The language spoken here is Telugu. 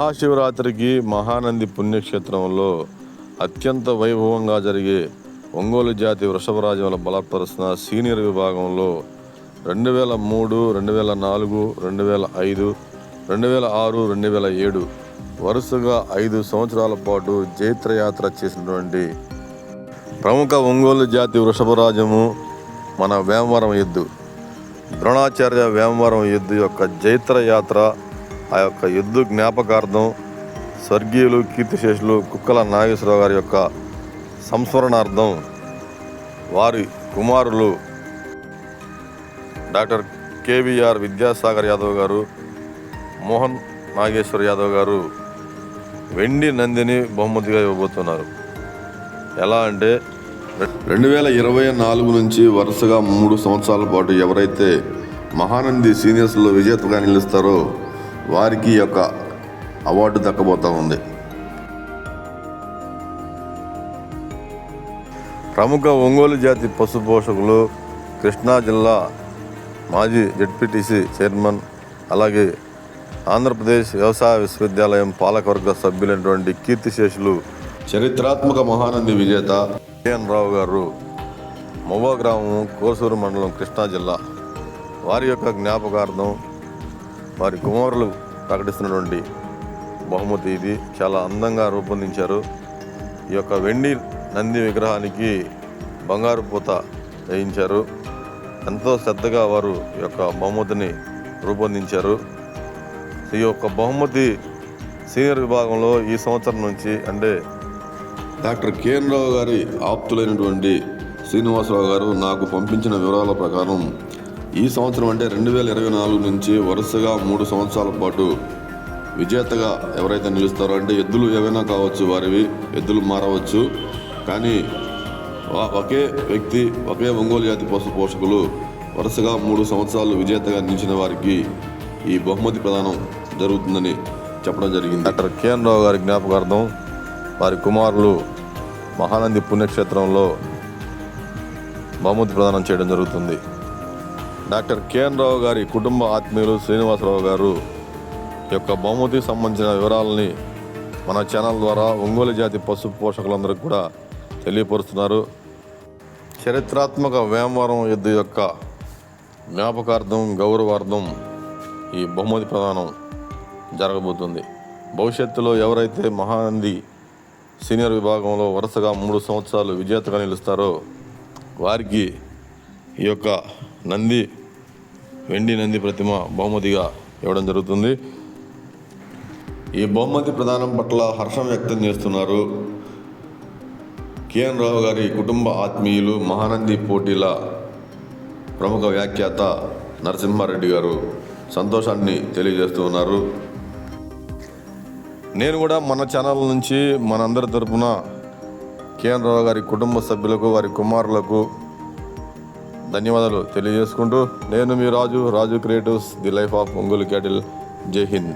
మహాశివరాత్రికి మహానంది పుణ్యక్షేత్రంలో అత్యంత వైభవంగా జరిగే ఒంగోలు జాతి వృషభరాజముల బలపరుస్తున్న సీనియర్ విభాగంలో రెండు వేల మూడు రెండు వేల నాలుగు రెండు వేల ఐదు రెండు వేల ఆరు రెండు వేల ఏడు వరుసగా ఐదు సంవత్సరాల పాటు జైత్రయాత్ర చేసినటువంటి ప్రముఖ ఒంగోలు జాతి వృషభరాజము మన వేమవరం ఎద్దు. ద్రోణాచార్య వేమవరం ఎద్దు యొక్క జైత్ర యాత్ర ఆ యొక్క ఎద్దు జ్ఞాపకార్థం స్వర్గీయులు కీర్తిశేషులు కుక్కల నాగేశ్వరరావు గారి యొక్క సంస్మరణార్థం వారి కుమారులు డాక్టర్ కేవీఆర్ విద్యాసాగర్ యాదవ్ గారు మోహన్ నాగేశ్వర్ యాదవ్ గారు వెండి నందిని బహుమతిగా ఇవ్వబోతున్నారు. ఎలా అంటే రెండు వేల ఇరవై నాలుగు నుంచి వరుసగా మూడు సంవత్సరాల పాటు ఎవరైతే మహానంది సీనియర్స్లో విజేతగా నిలుస్తారో వారికి యొక్క అవార్డు దక్కబోతా ఉంది. ప్రముఖ ఒంగోలు జాతి పశు పోషకులు కృష్ణా జిల్లా మాజీ జడ్పీటీసీ చైర్మన్ అలాగే ఆంధ్రప్రదేశ్ వ్యవసాయ విశ్వవిద్యాలయం పాలకవర్గ సభ్యులైనటువంటి కీర్తిశేషులు చరిత్రాత్మక మహానంది విజేత కేఎన్ రావు గారు మొవ్వ గ్రామం కోసూరు మండలం కృష్ణా జిల్లా. వారి యొక్క జ్ఞాపకార్థం వారి కుమారులు ప్రకటిస్తున్నటువంటి బహుమతి ఇది. చాలా అందంగా రూపొందించారు. ఈ యొక్క వెండి నంది విగ్రహానికి బంగారు పూత వేయించారు. ఎంతో శ్రద్ధగా వారు ఈ యొక్క బహుమతిని రూపొందించారు. ఈ యొక్క బహుమతి సీనియర్ విభాగంలో ఈ సంవత్సరం నుంచి అంటే డాక్టర్ కేఎన్ రావు గారి ఆప్తులైనటువంటి శ్రీనివాసరావు గారు నాకు పంపించిన వివరాల ప్రకారం ఈ సంవత్సరం అంటే రెండు వేల ఇరవై నాలుగు నుంచి వరుసగా మూడు సంవత్సరాల పాటు విజేతగా ఎవరైతే నిలుస్తారో అంటే ఎద్దులు ఏవైనా కావచ్చు వారివి ఎద్దులు మారవచ్చు. కానీ ఒకే వ్యక్తి ఒకే ఒంగోలు జాతి పశు పోషకులు వరుసగా మూడు సంవత్సరాలు విజేతగా నిలిచిన వారికి ఈ బహుమతి ప్రదానం జరుగుతుందని చెప్పడం జరిగింది. డాక్టర్ కేఎన్ రావు గారి జ్ఞాపకార్థం వారి కుమారులు మహానంది పుణ్యక్షేత్రంలో బహుమతి ప్రదానం చేయడం జరుగుతుంది. డాక్టర్ కేఎన్ రావు గారి కుటుంబ ఆత్మీయులు శ్రీనివాసరావు గారు ఈ యొక్క బహుమతికి సంబంధించిన వివరాలని మన ఛానల్ ద్వారా ఒంగోలు జాతి పశు పోషకులందరికీ కూడా తెలియపరుస్తున్నారు. చరిత్రాత్మక వేమవరం ఎద్దు యొక్క జ్ఞాపకార్థం గౌరవార్థం ఈ బహుమతి ప్రదానం జరగబోతుంది. భవిష్యత్తులో ఎవరైతే మహానంది సీనియర్ విభాగంలో వరుసగా మూడు సంవత్సరాలు విజేతగా నిలుస్తారో వారికి ఈ యొక్క నంది వెండి నంది ప్రతిమ బహుమతిగా ఇవ్వడం జరుగుతుంది. ఈ బహుమతి ప్రదానం పట్ల హర్షం వ్యక్తం చేస్తున్నారు. కేఎన్ రావు గారి కుటుంబ ఆత్మీయులు మహానంది పోటీల ప్రముఖ వ్యాఖ్యాత నరసింహారెడ్డి గారు సంతోషాన్ని తెలియజేస్తూ ఉన్నారు. నేను కూడా మన ఛానల్ నుంచి మనందరి తరపున కేఎన్ రావు గారి కుటుంబ సభ్యులకు వారి కుమారులకు ధన్యవాదాలు తెలియజేసుకుంటూ నేను మీ Raju Raju creatives the life of Ongole cattle. జై హింద్.